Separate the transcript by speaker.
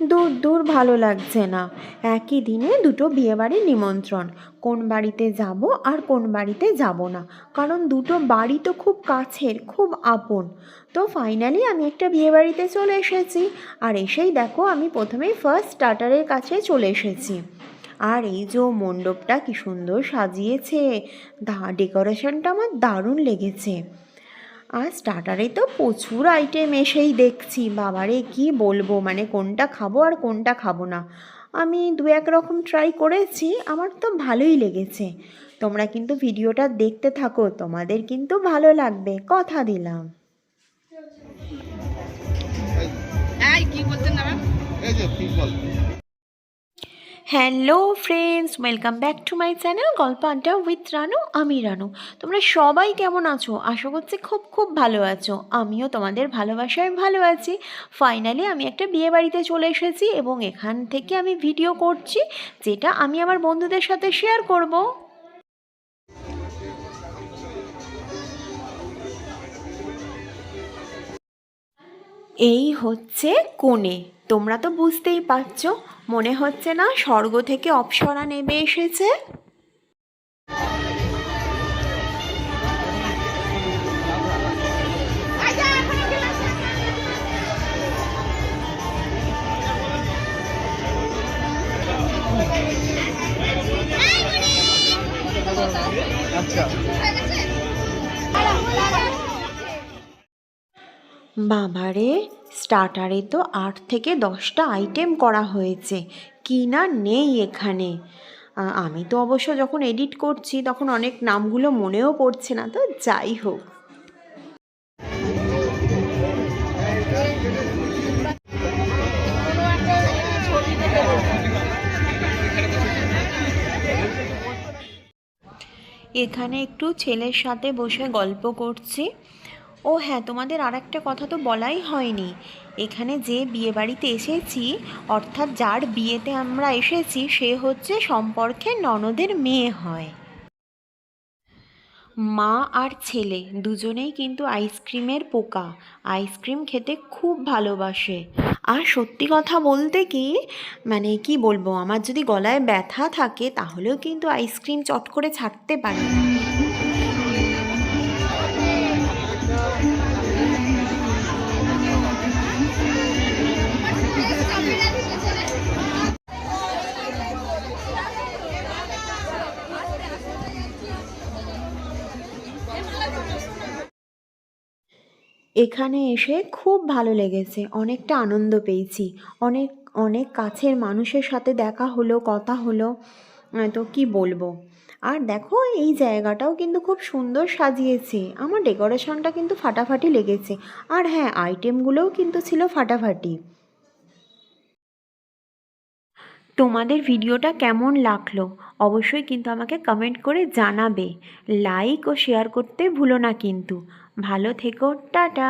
Speaker 1: দূর দূর ভালো লাগছে না। একই দিনে দুটো বিয়েবাড়ির নিমন্ত্রণ। কোন বাড়িতে যাব আর কোন বাড়িতে যাব না। কারণ দুটো বাড়ি তো খুব কাছের, খুব আপন। তো ফাইনালি আমি একটা বিয়েবাড়িতে চলে এসেছি। আর এসেই দেখো আমি প্রথমেই ফার্স্ট স্টার্টারের কাছে চলে এসেছি। আর এই যে মণ্ডপটা কি সুন্দর সাজিয়েছে। ডেকোরেশনটা আমার দারুণ লেগেছে। আর স্টার্টারে তো প্রচুর আইটেম এসেই দেখছি। বাবারে কি বলব? মানে কোনটা খাব আর কোনটা খাব না। আমি দু এক রকম ট্রাই করেছি আমার তো ভালোই লেগেছে। তোমরা কিন্তু ভিডিওটা দেখতে থাকো তোমাদের কিন্তু ভালো লাগবে। কথা দিলাম।
Speaker 2: এই কি বলছেন
Speaker 1: hello friends welcome back to my channel Golpo Adda with Ranu আমি রানু। তোমরা সবাই কেমন আছো? আশা করছি খুব খুব ভালো আছো। আমিও তোমাদের ভালোবাসায় ভালো আছি। ফাইনালি আমি একটা বিয়ে বাড়িতে চলে এসেছি এবং এখান থেকে আমি ভিডিও করছি, যেটা আমি আমার বন্ধুদের সাথে শেয়ার করব। এই হচ্ছে কোণে। তোমরা তো বুঝতেই পারছ মনে হচ্ছে না স্বর্গ থেকে অপ্সরা নেমে এসেছে।
Speaker 3: আচ্ছা।
Speaker 1: বাবারে স্টার্টারে তো আট থেকে দশটা আইটেম করা হয়েছে। কি না নেই এখানে? আমি তো অবশ্য যখন এডিট করছি, তখন অনেক নামগুলো মনেও পড়ছে না, তো যাই হোক। এখানে একটু ছেলের সাথে বসে গল্প করছি। ও হ্যাঁ তোমাদের আর একটা কথা তো বলাই হয়নি। এখানে যে বিয়ে বাড়িতে এসেছি, অর্থাৎ যার বিয়েতে আমরা এসেছি, সে হচ্ছে সম্পর্কে ননদের মেয়ে হয়। মা আর ছেলে দুজনেই কিন্তু আইসক্রিমের পোকা। আইসক্রিম খেতে খুব ভালোবাসে। আর সত্যি কথা বলতে কি মানে কি বলব, আমার যদি গলায় ব্যথা থাকে, তাহলেও কিন্তু আইসক্রিম চট করে ছাড়তে পারি। এখানে এসে খুব ভালো লেগেছে, অনেকটা আনন্দ পেয়েছি। অনেক অনেক কাছের মানুষের সাথে দেখা হলো, কথা হলো তো কি বলব? আর দেখো, এই জায়গাটাও কিন্তু খুব সুন্দর সাজিয়েছে। আমার ডেকোরেশনটা কিন্তু ফাটাফাটি লেগেছে। আর হ্যাঁ আইটেমগুলোও কিন্তু ছিল ফাটাফাটি। তোমাদের ভিডিওটা কেমন লাগল? অবশ্যই কিন্তু আমাকে কমেন্ট করে জানাবে। লাইক ও শেয়ার করতে ভুলো না কিন্তু। ভালো থেকো, টাটা!